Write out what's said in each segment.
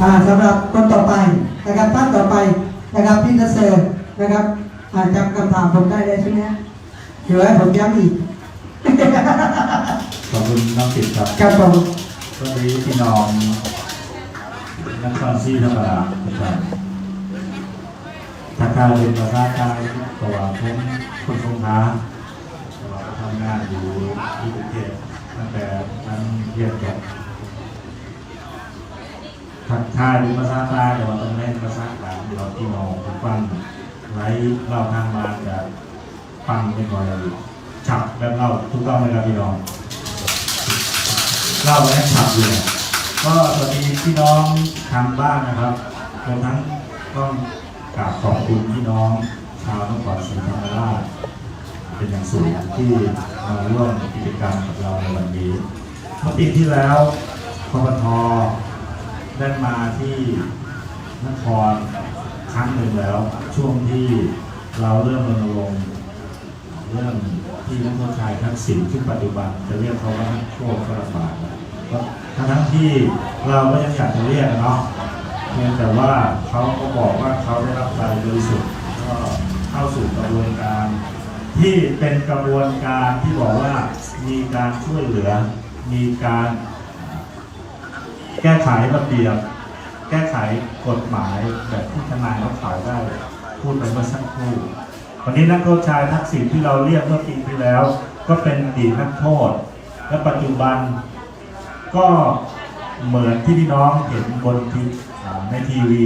อ่าสำหรับคนต่อไปนะครับท่านต่อไปนะครับพี่นัสเซอร์นะครับอ่าจำคำถามผมได้เลยใช่ไหมฮะเดี๋ยวให้ผมย้ำอีกขอบคุณน้องติดครับครับผมสวัสดีพี่น้องนักฟังซีธรรมดาทุกท่านทักทายเป็นภาษาไทยตัวผมคนสงขลาแต่ว่าทำงานอยู่ที่กรุงเทพตั้งแต่นั้นเรียนจบ ทักทายภาษาใต้แต่ว่าต้องเล่นภาษากลางเราพี่น้องผมฟังไว้เล่าทางบ้าจะฟังไม่ค่อยฉับแบบเล่าถูกต้องไหมครับพี่น้องเล่าและฉับเลยก็สวัสดีพี่น้องทางบ้านนะครับรวมทั้งต้องกราบขอบคุณพี่น้องชาวนครศรีธรรมราชเป็นอย่างสูงที่มาร่วมกิจกรรมกับเราในวันนี้เมื่อปีที่แล้วคอปท ได้มาที่นครครั้งหนึ่งแล้ว ช่วงที่เราเริ่มรณรงค์เรื่องที่นักโทษชายทักษิณซึ่ปัจจุบันจะเรียกเขาว่านักโทษก็ลำบากนะก็ทั้งทั้งที่เราก็ยังอยากจะเรียกเนาะเพียงแต่ว่าเขาก็บอกว่าเขาได้รับการบริสุทธิ์ก็เข้าสู่กระบวนการ ที่เป็นกระบวนการที่บอกว่ามีการช่วยเหลือ มีการ แก้ไขระเบียบ แก้ไขกฎหมายแบบที่ทนายเขาเขาได้ พูดไปเมื่อสักครู่ วันนี้นักโทษชายทักษิณที่เราเรียกเมื่อปีที่แล้ว ก็เป็นอดีตนักโทษ และปัจจุบันก็เหมือนที่พี่น้องเห็นบนทีในทีวี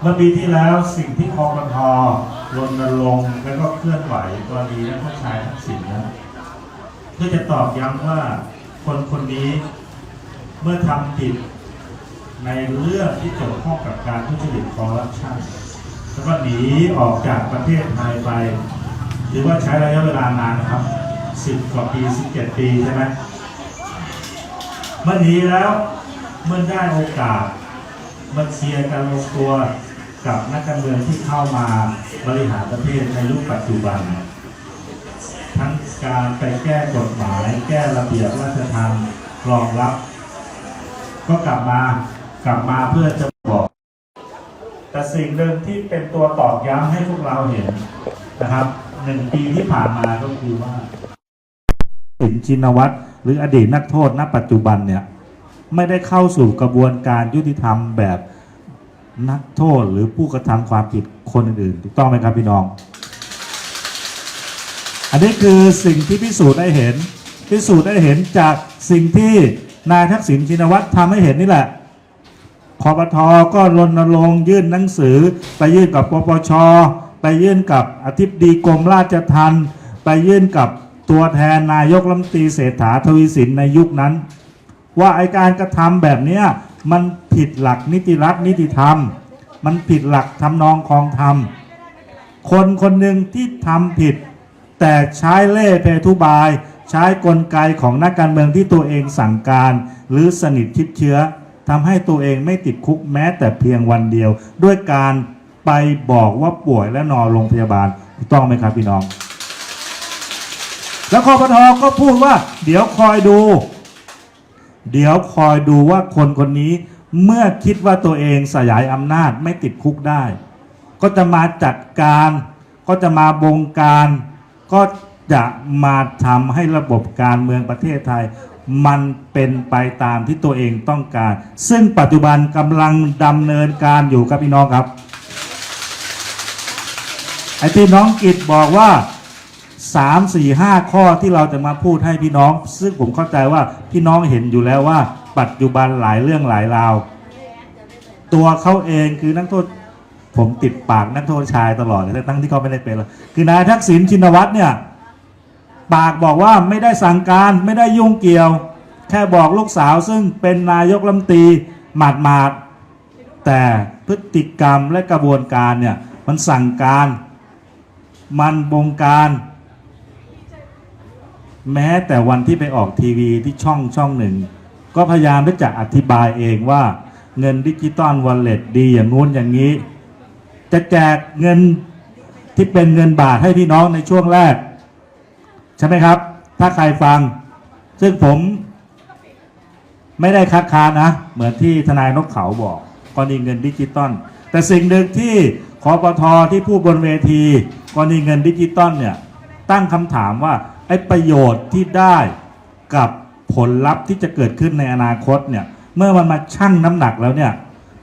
เมื่อปีที่แล้วสิ่งที่คอปทรณรงค์และก็เคลื่อนไหวกรณีนักโทษชายทักษิณนะเพื่อจะตอกย้ำว่าคนคนนี้ เมื่อทำผิดในเรื่องที่เกี่ยวข้องกับการทุจริตคอร์รัปชันแล้วก็หนีออกจากประเทศไทยไปถือว่าใช้ระยะเวลานานนะครับ10กว่าปี17ปีใช่ไหมเมื่อหนีแล้วเมื่อได้โอกาสมาเชียร์กันลงตัวกับนักการเมืองที่เข้ามาบริหารประเทศในยุคปัจจุบัน ทั้งการไปแก้กฎหมาย แก้ระเบียบราชทัณฑ์รองรับ ก็กลับมากลับมาเพื่อจะบอก แต่สิ่งหนึ่งที่เป็นตัวตอกย้ำให้พวกเราเห็นนะครับหนึ่งปีที่ผ่านมาก็คือว่าสินชินวัตรหรืออดีตนักโทษณปัจจุบันเนี่ยไม่ได้เข้าสู่กระบวนการยุติธรรมแบบนักโทษหรือผู้กระทำความผิดคนอื่นๆถูกต้องไหมครับพี่น้อง อันนี้คือสิ่งที่พิสูจน์ได้เห็น พิสูจน์ได้เห็นจากสิ่งที่ นายทักษิณชินวัตรทำให้เห็นนี่แหละคอปทก็รณรงค์ยื่นหนังสือ ไปยื่นกับปปช ไปยื่นกับอธิบดีกรมราชทัณฑ์ไปยื่นกับตัวแทนนายกรัฐมนตรีเศรษฐาทวีสินในยุคนั้น ว่าไอการกระทำแบบเนี้ยมันผิดหลักนิติรัฐนิติธรรม มันผิดหลักทำนองคองธรรม คนคนหนึ่งที่ทำผิด แต่ใช้เล่เพทุบาย ใช้กลไกของนักการเมืองที่ตัวเองสั่งการ หรือสนิทชิดเชื้อทำให้ตัวเองไม่ติดคุกแม้แต่เพียงวันเดียว ด้วยการไปบอกว่าป่วยและนอนโรงพยาบาลถูกต้องไหมครับพี่น้อง แล้วคอปทก็พูดว่า เดี๋ยวคอยดู เดี๋ยวคอยดูว่าคนคนนี้เมื่อคิดว่าตัวเองสยายอำนาจไม่ติดคุกได้ ก็จะมาจัดการ ก็จะมาบงการ ก็ จะมาทำให้ระบบการเมืองประเทศไทย มันเป็นไปตามที่ตัวเองต้องการ ซึ่งปัจจุบันกำลังดำเนินการอยู่ครับพี่น้องครับไอ้ที่น้องกิจบอกว่าสามสี่ห้าข้อที่เราจะมาพูดให้พี่น้อง ซึ่งผมเข้าใจว่าพี่น้องเห็นอยู่แล้วว่า ปัจจุบันหลายเรื่องหลายราว ตัวเขาเองคือนักโทษผมติดปากนักโทษชายตลอดเลยทั้งที่เขาไม่ได้เป็นหรอกคือนายทักษิณชินวัตรเนี่ย ปากบอกว่าไม่ได้สั่งการไม่ได้ยุ่งเกี่ยว แค่บอกลูกสาวซึ่งเป็นนายกรัฐมตีหมาดมาดๆแต่พฤติกรรมและกระบวนการเนี่ยมันสั่งการ มันบงการ แม้แต่วันที่ไปออกทีวีที่ช่องช่องหนึ่ง ก็พยายามที่จะอธิบายเองว่าเงินดิจิตอลวอลเล็ตดีอย่างงู้นอย่างนี้ จะแจกเงินที่เป็นเงินบาทให้พี่น้องในช่วงแรก ใช่ไหมครับ ถ้าใครฟัง ซึ่งผมไม่ได้คัดค้านนะ เหมือนที่ทนายนกเขาบอกกรณีเงินดิจิตอลแต่สิ่งหนึ่งที่คอปทที่พูดบนเวทีกรณีเงินดิจิตอลเนี่ยตั้งคำถามว่าไอ้ประโยชน์ที่ได้กับผลลัพธ์ที่จะเกิดขึ้นในอนาคตเนี่ยเมื่อมันมาชั่งน้ำหนักแล้วเนี่ย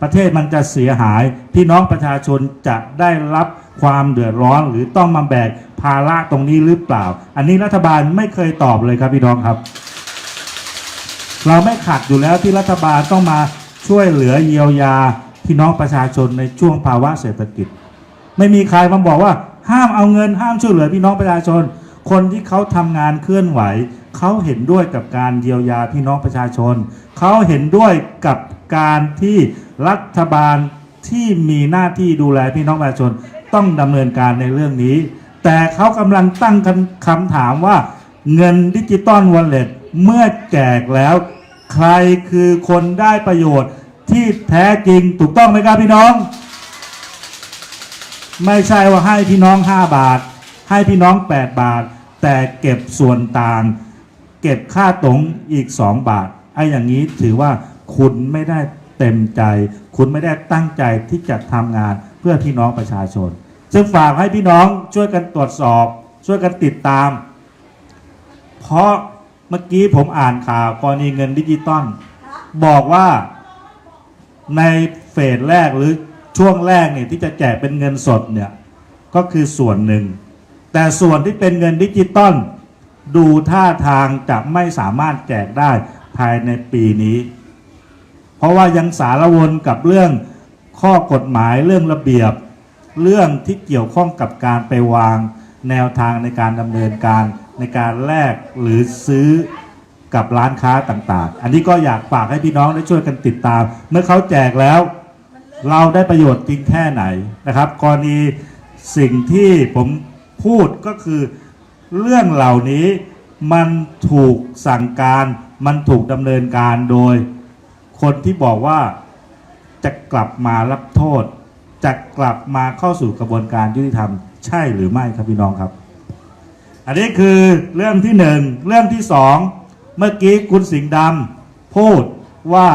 ประเทศมันจะเสียหายพี่น้องประชาชนจะได้รับ ความเดือดร้อนหรือต้องมาแบกภาระตรงนี้หรือเปล่า อันนี้รัฐบาลไม่เคยตอบเลยครับพี่น้องครับ เราไม่ขัดอยู่แล้วที่รัฐบาลต้องมาช่วยเหลือเยียวยาพี่น้องประชาชนในช่วงภาวะเศรษฐกิจ ไม่มีใครมาบอกว่า ห้ามเอาเงินห้ามช่วยเหลือพี่น้องประชาชน คนที่เขาทำงานเคลื่อนไหวเขาเห็นด้วยกับการเยียวยาพี่น้องประชาชน เขาเห็นด้วยกับการที่รัฐบาลที่มีหน้าที่ดูแลพี่น้องประชาชน ต้องดำเนินการในเรื่องนี้ แต่เขากำลังตั้งคำถามว่าเงินดิจิตอลวอลเล็ตเมื่อแจกแล้ว ใครคือคนได้ประโยชน์ที่แท้จริงถูกต้องไหมครับพี่น้อง ไม่ใช่ว่าให้พี่น้อง 5 บาท ให้พี่น้อง 8 บาท แต่เก็บส่วนต่าง เก็บค่าตรงอีก 2 บาทไอ้อย่างนี้ถือว่าคุณไม่ได้เต็มใจ คุณไม่ได้ตั้งใจที่จะทำงาน เพื่อพี่น้องประชาชน ซึ่งฝากให้พี่น้องช่วยกันตรวจสอบ ช่วยกันติดตาม เพราะเมื่อกี้ผมอ่านข่าวกรณีเงินดิจิตอลบอกว่าในเฟสแรกหรือช่วงแรกเนี่ยที่จะแจกเป็นเงินสดเนี่ยก็คือส่วนหนึ่ง แต่ส่วนที่เป็นเงินดิจิตอลดูท่าทางจะไม่สามารถแจกได้ภายในปีนี้ เพราะว่ายังสารวนกับเรื่อง ข้อกฎหมายเรื่องระเบียบ เรื่องที่เกี่ยวข้องกับการไปวางแนวทางในการดำเนินการในการแลกหรือซื้อกับร้านค้าต่างๆ อันนี้ก็อยากฝากให้พี่น้องได้ช่วยกันติดตาม เมื่อเขาแจกแล้ว เราได้ประโยชน์จริงแค่ไหนนะครับกรณีสิ่งที่ผมพูดก็คือเรื่องเหล่านี้มันถูกสั่งการ มันถูกดำเนินการโดย คนที่บอกว่า จะกลับมารับโทษ จะกลับมาเข้าสู่กระบวนการยุติธรรม ใช่หรือไม่ครับพี่น้องครับ อันนี้คือเรื่องที่หนึ่งเรื่องที่สองเมื่อกี้คุณสิงห์ดำพูดว่า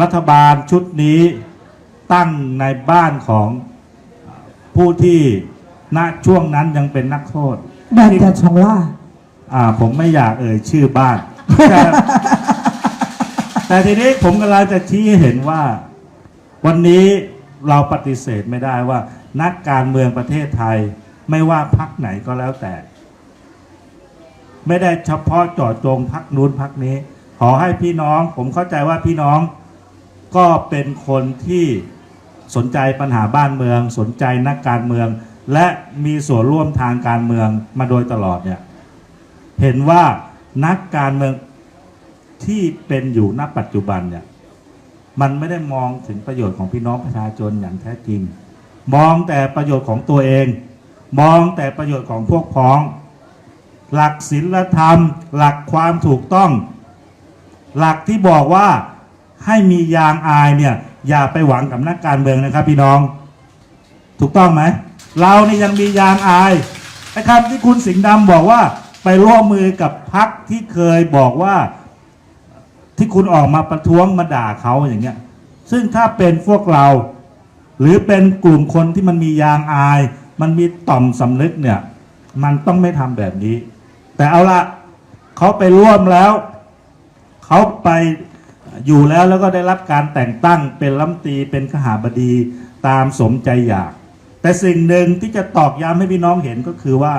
รัฐบาลชุดนี้ตั้งในบ้านของผู้ที่ณช่วงนั้นยังเป็นนักโทษบ้านจัดชองล่าอ่า ผมไม่อยากเอ่ยชื่อบ้าน แต่ทีนี้ผมกำลังจะชี้ให้เห็นว่า วันนี้เราปฏิเสธไม่ได้ว่า นักการเมืองประเทศไทย ไม่ว่าพักไหนก็แล้วแต่ ไม่ได้เฉพาะเจาะจงพักนู้นพักนี้ ขอให้พี่น้อง ผมเข้าใจว่าพี่น้องก็เป็นคนที่สนใจปัญหาบ้านเมือง สนใจนักการเมือง และมีส่วนร่วมทางการเมืองมาโดยตลอดเนี่ยเห็นว่านักการเมือง ที่เป็นอยู่ณปัจจุบันเนี่ยมันไม่ได้มองถึงประโยชน์ของพี่น้องประชาชนอย่างแท้จริง มองแต่ประโยชน์ของตัวเอง มองแต่ประโยชน์ของพวกพ้อง หลักศีลธรรม หลักความถูกต้อง หลักที่บอกว่าให้มียางอายเนี่ยอย่าไปหวังกับนักการเมืองนะครับ พี่น้อง ถูกต้องไหมเรานี่ยังมียางอายไอ้คำที่คุณสิงห์ดำบอกว่าไปร่วมมือกับพักที่เคยบอกว่า ที่คุณออกมาประท้วงมาด่าเขาอย่างเงี้ย ซึ่งถ้าเป็นพวกเรา หรือเป็นกลุ่มคนที่มันมียางอาย มันมีต่อมสำนึกเนี่ย มันต้องไม่ทำแบบนี้ แต่เอาละเขาไปร่วมแล้ว เขาไปอยู่แล้วแล้วก็ได้รับการแต่งตั้งเป็นรัฐมนตรีเป็นขหาบดีตามสมใจอยาก แต่สิ่งหนึ่งที่จะตอกย้ำให้พี่น้องเห็นก็คือว่า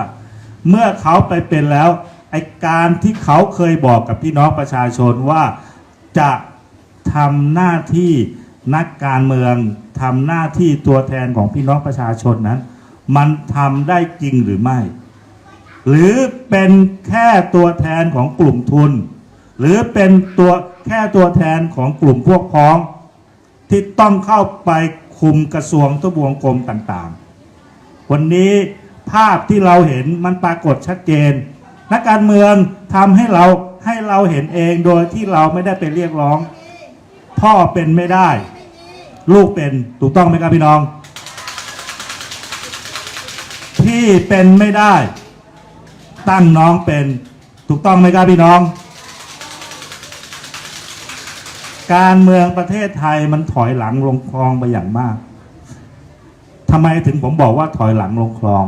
เมื่อเขาไปเป็นแล้วไอการที่เขาเคยบอกกับพี่น้องประชาชนว่า จะทำหน้าที่นักการเมืองทำหน้าที่ตัวแทนของพี่น้องประชาชนนั้น มันทำได้จริงหรือไม่ หรือเป็นแค่ตัวแทนของกลุ่มทุน หรือเป็นตัวแค่ตัวแทนของกลุ่มพวกพ้อง ที่ต้องเข้าไปคุมกระทรวงทบวงกรมต่างๆ วันนี้ภาพที่เราเห็นมันปรากฏชัดเจน นักการเมืองทำให้เรา ให้เราเห็นเองโดยที่เราไม่ได้ไปเรียกร้อง พ่อเป็นไม่ได้ ลูกเป็นถูกต้องไหมครับพี่น้อง พี่เป็นไม่ได้ ตั้งน้องเป็นถูกต้องไหมครับพี่น้อง การเมืองประเทศไทยมันถอยหลังลงคลองไปอย่างมากทำไมถึงผมบอกว่าถอยหลังลงคลอง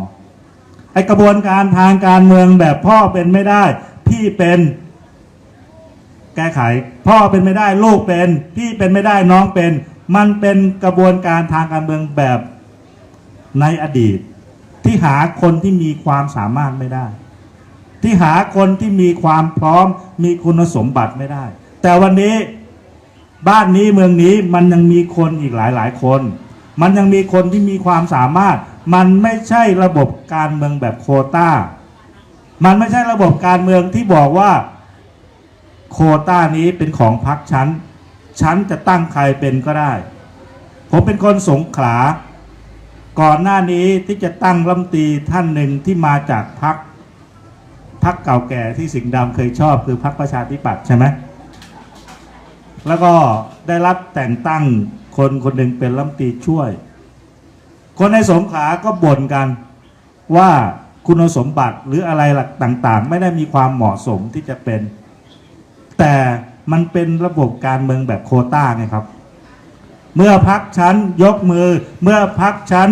ไอกระบวนการทางการเมืองแบบพ่อเป็นไม่ได้ พี่เป็น แก้ไข พ่อเป็นไม่ได้ลูกเป็น พี่เป็นไม่ได้น้องเป็น มันเป็นกระบวนการทางการเมืองแบบในอดีต ที่หาคนที่มีความสามารถไม่ได้ ที่หาคนที่มีความพร้อมมีคุณสมบัติไม่ได้ แต่วันนี้บ้านนี้เมืองนี้มันยังมีคนอีกหลายหลายคน มันยังมีคนที่มีความสามารถ มันไม่ใช่ระบบการเมืองแบบโควต้า มันไม่ใช่ระบบการเมืองที่บอกว่า โคต้านี้เป็นของพรรคฉันฉันจะตั้งใครเป็นก็ได้ ผมเป็นคนสงขลา ก่อนหน้านี้ที่จะตั้งรัมตีท่านหนึ่งที่มาจากพรรคพรรคเก่าแก่ที่สิงห์ดำเคยชอบคือพรรคประชาธิปัตย์ใช่ไหมแล้วก็ได้รับแต่งตั้งคนคนหนึ่งเป็นรัมตีช่วย คนในสงขลาก็บ่นกันว่าคุณสมบัติหรืออะไรหลักต่างๆ ไม่ได้มีความเหมาะสมที่จะเป็น แต่มันเป็นระบบการเมืองแบบโคต้าไงครับ เมื่อพักชั้นยกมือ เมื่อพักชั้น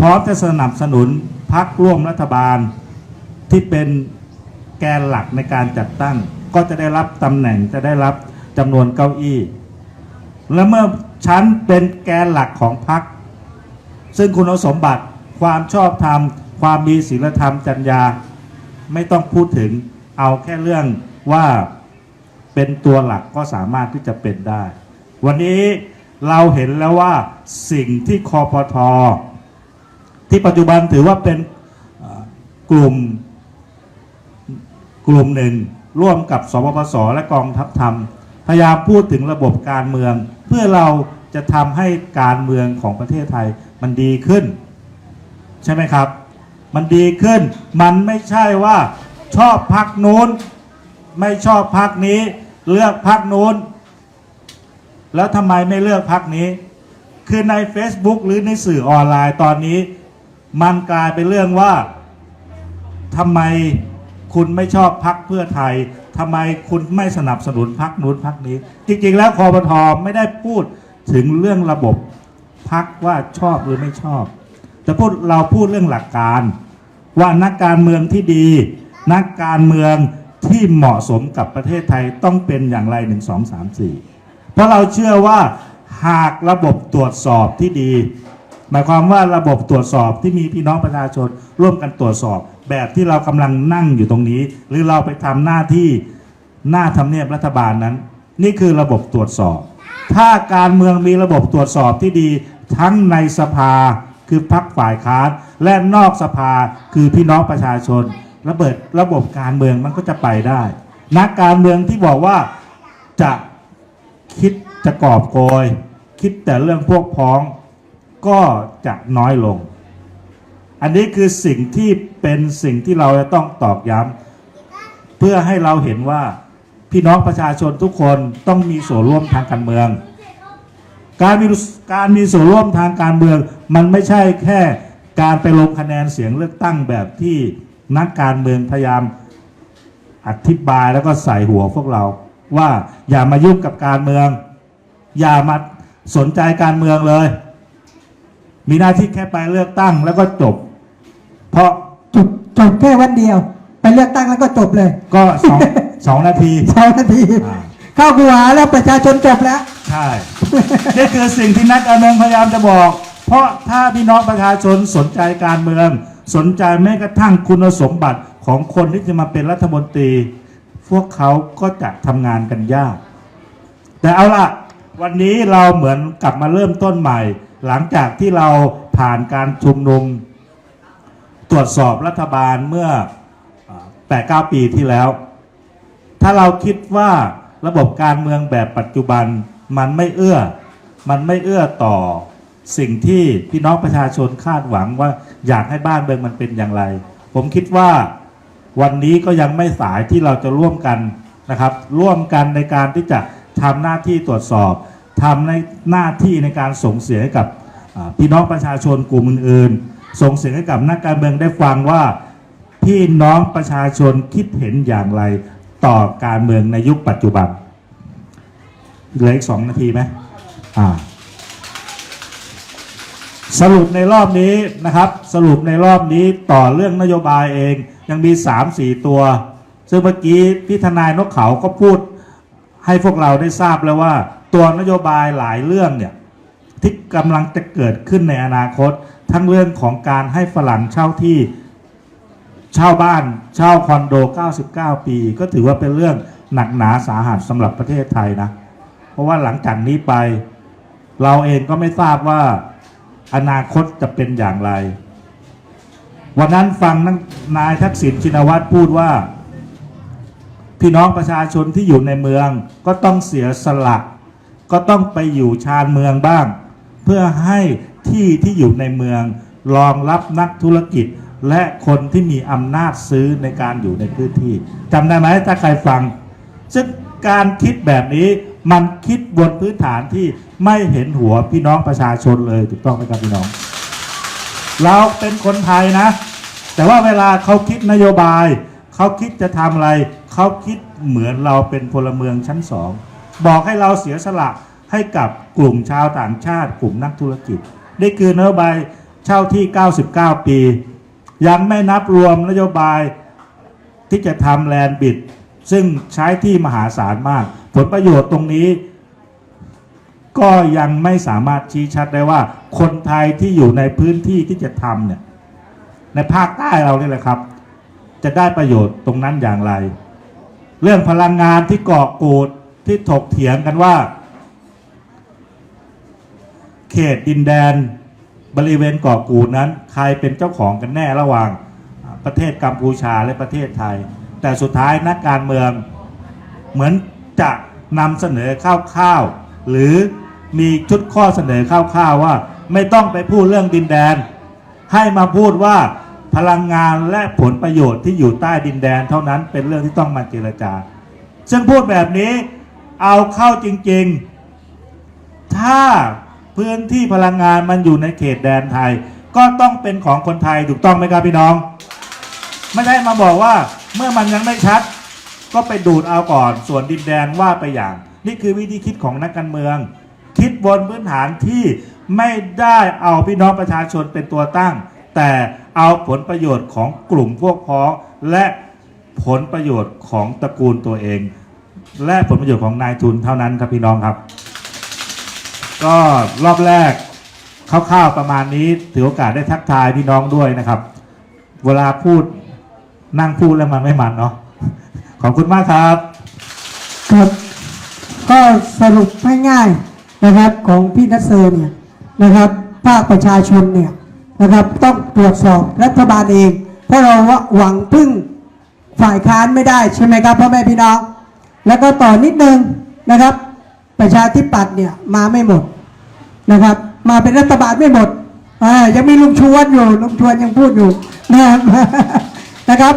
พร้อมจะสนับสนุนพักร่วมรัฐบาล ที่เป็นแกนหลักในการจัดตั้ง ก็จะได้รับตำแหน่งจะได้รับจำนวนเก้าอี้ และเมื่อชั้นเป็นแกนหลักของพรรคซึ่งคุณสมบัติความชอบธรรม ความมีศีลธรรมจรรยา ไม่ต้องพูดถึงเอาแค่เรื่องว่า เป็นตัวหลักก็สามารถที่จะเป็นได้ วันนี้เราเห็นแล้วว่าสิ่งที่คอปทอที่ปัจจุบันถือว่าเป็นกลุ่มกลุ่มหนึ่งร่วมกับสปปสและกองทัพธรรม พยายามพูดถึงระบบการเมือง เพื่อเราจะทำให้การเมืองของประเทศไทยมันดีขึ้น ใช่ไหมครับ มันดีขึ้น มันไม่ใช่ว่าชอบพักนู้น ไม่ชอบพักนี้ เลือกพักนู้น แล้วทำไมไม่เลือกพักนี้ คือใน Facebook หรือในสื่อออนไลน์ตอนนี้ มันกลายเป็นเรื่องว่าทำไมคุณไม่ชอบพักเพื่อไทยทำไมคุณไม่สนับสนุนพักนู้นพักนี้ จริง ๆ แล้วคอปทอไม่ได้พูดถึงเรื่องระบบพักว่าชอบหรือไม่ชอบ แต่พูดเราพูดเรื่องหลักการ ว่านักการเมืองที่ดี นักการเมือง ที่เหมาะสมกับประเทศไทยต้องเป็นอย่างไร 1 2 3 4 เพราะเราเชื่อว่าหากระบบตรวจสอบที่ดี หมายความว่าระบบตรวจสอบที่มีพี่น้องประชาชน ร่วมกันตรวจสอบ แบบที่เรากำลังนั่งอยู่ตรงนี้ หรือเราไปทำหน้าที่หน้าทำเนียบรัฐบาลนั้น นี่คือระบบตรวจสอบ ถ้าการเมืองมีระบบตรวจสอบที่ดีทั้งในสภาคือพรรคฝ่ายค้านและนอกสภาคือพี่น้องประชาชน ระเบิดระบบการเมืองมันก็จะไปได้ นักการเมืองที่บอกว่าจะคิดจะกอบโกย คิดแต่เรื่องพวกพ้องก็จะน้อยลง อันนี้คือสิ่งที่เป็นสิ่งที่เราจะต้องตอกย้ำเพื่อให้เราเห็นว่าพี่น้องประชาชนทุกคนต้องมีส่วนร่วมทางการเมือง การมีการมีส่วนร่วมทางการเมือง มันไม่ใช่แค่การไปลงคะแนนเสียงเลือกตั้งแบบที่ นักการเมืองพยายามอธิบายแล้วก็ใส่หัวพวกเรา ว่าอย่ามายุ่งกับการเมือง อย่ามาสนใจการเมืองเลย มีหน้าที่แค่ไปเลือกตั้งแล้วก็จบ เพราะจบจบแค่วันเดียว ไปเลือกตั้งแล้วก็จบเลย ก็สอง สองนาที สองนาทีอ่า เข้ากูหาแล้วประชาชนจบแล้ว ใช่ นี่คือสิ่งที่นักการเมืองพยายามจะบอก เพราะถ้าพี่น้องประชาชนสนใจการเมือง สนใจแม้กระทั่งคุณสมบัติของคนที่จะมาเป็นรัฐมนตรี พวกเขาก็จะทำงานกันยาก แต่เอาล่ะวันนี้เราเหมือนกลับมาเริ่มต้นใหม่ หลังจากที่เราผ่านการชุมนุม ตรวจสอบรัฐบาลเมื่อแปดเก้าปีที่แล้ว ถ้าเราคิดว่าระบบการเมืองแบบปัจจุบันมันไม่เอื้อ มันไม่เอื้อต่อสิ่งที่พี่น้องประชาชนคาดหวังว่า อยากให้บ้านเมืองมันเป็นอย่างไร ผมคิดว่าวันนี้ก็ยังไม่สายที่เราจะร่วมกันนะครับ ร่วมกันในการที่จะทำหน้าที่ตรวจสอบทำในหน้าที่ในการส่งเสียงให้กับพี่น้องประชาชนกลุ่มอื่นๆ ส่งเสียงให้กับนักการเมืองได้ฟังว่าพี่น้องประชาชนคิดเห็นอย่างไรต่อการเมืองในยุคปัจจุบันเหลืออีกสองนาทีไหมอ่า สรุปในรอบนี้นะครับ สรุปในรอบนี้ต่อเรื่องนโยบายเอง ยังมี 3-4 ตัว ซึ่งเมื่อกี้พี่ทนายนกเขาก็พูดให้พวกเราได้ทราบแล้วว่า ตัวนโยบายหลายเรื่องเนี่ยที่กำลังจะเกิดขึ้นในอนาคต ทั้งเรื่องของการให้ฝรั่งเช่าที่เช่าบ้านเช่าคอนโด 99 ปี ก็ถือว่าเป็นเรื่องหนักหนาสาหัสสำหรับประเทศไทยนะ เพราะว่าหลังจากนี้ไป เราเองก็ไม่ทราบว่า อนาคตจะเป็นอย่างไร วันนั้นฟังนายทักษิณชินวัตรพูดว่า พี่น้องประชาชนที่อยู่ในเมืองก็ต้องเสียสละก็ต้องไปอยู่ชานเมืองบ้าง เพื่อให้ที่ที่อยู่ในเมืองรองรับนักธุรกิจและคนที่มีอำนาจซื้อในการอยู่ในพื้นที่จำได้ไหมถ้าใครฟัง ซึ่งการคิดแบบนี้ มันคิดบนพื้นฐานที่ไม่เห็นหัวพี่น้องประชาชนเลยถูกต้องไหมครับพี่น้อง เราเป็นคนไทยนะ แต่ว่าเวลาเขาคิดนโยบาย เขาคิดจะทำอะไร เขาคิดเหมือนเราเป็นพลเมืองชั้นสองบอกให้เราเสียสละให้กับกลุ่มชาวต่างชาติ กลุ่มนักธุรกิจนี่คือนโยบายเช่าที่ 99 ปี ยังไม่นับรวมนโยบายที่จะทำแลนด์บิด ซึ่งใช้ที่มหาศาลมาก ผลประโยชน์ตรงนี้ ก็ยังไม่สามารถชี้ชัดได้ว่า คนไทยที่อยู่ในพื้นที่ที่จะทำเนี่ย ในภาคใต้เราเนี่ยแหละครับ จะได้ประโยชน์ตรงนั้นอย่างไร เรื่องพลังงานที่เกาะกูดที่ถกเถียงกันว่า เขตดินแดนบริเวณเกาะกูดนั้น ใครเป็นเจ้าของกันแน่ระหว่างประเทศกัมพูชาและประเทศไทย แต่สุดท้ายนักการเมืองเหมือน จะนำเสนอข้าวๆหรือมีชุดข้อเสนอข้าวๆว่า ไม่ต้องไปพูดเรื่องดินแดน ให้มาพูดว่าพลังงานและผลประโยชน์ที่อยู่ใต้ดินแดนเท่านั้นเป็นเรื่องที่ต้องมาเจรจา ซึ่งพูดแบบนี้เอาเข้าจริงๆ ถ้าพื้นที่พลังงานมันอยู่ในเขตแดนไทย ก็ต้องเป็นของคนไทยถูกต้องไหมครับพี่น้อง ไม่ได้มาบอกว่าเมื่อมันยังไม่ชัด ก็ไปดูดเอาก่อน ส่วนดินแดนว่าไปอย่าง นี่คือวิธีคิดของนักการเมือง คิดบนพื้นฐานที่ไม่ได้เอาพี่น้องประชาชนเป็นตัวตั้ง แต่เอาผลประโยชน์ของกลุ่มพวกพ้องและผลประโยชน์ของตระกูลตัวเอง และผลประโยชน์ของนายทุนเท่านั้นครับพี่น้องครับ ก็รอบแรกคร่าวๆประมาณนี้ถือโอกาสได้ทักทายพี่น้องด้วยนะครับ เวลาพูดนั่งพูดแล้วมันไม่มันเนาะ ขอบคุณมากครับครับก็สรุปง่ายๆนะครับของพี่นัสเซอร์เนี่ยนะครับภาคประชาชนเนี่ยนะครับต้องตรวจสอบรัฐบาลเอง เพราะเราหวังพึ่งฝ่ายค้านไม่ได้ใช่ไหมครับพ่อแม่พี่น้อง แล้วก็ต่อนิดนึงนะครับ ประชาธิปัตย์เนี่ยมาไม่หมดนะครับ มาเป็นรัฐบาลไม่หมดอ่ายังมีลุงชวนอยู่ลุงชวนยังพูดอยู่นะครับนะครับ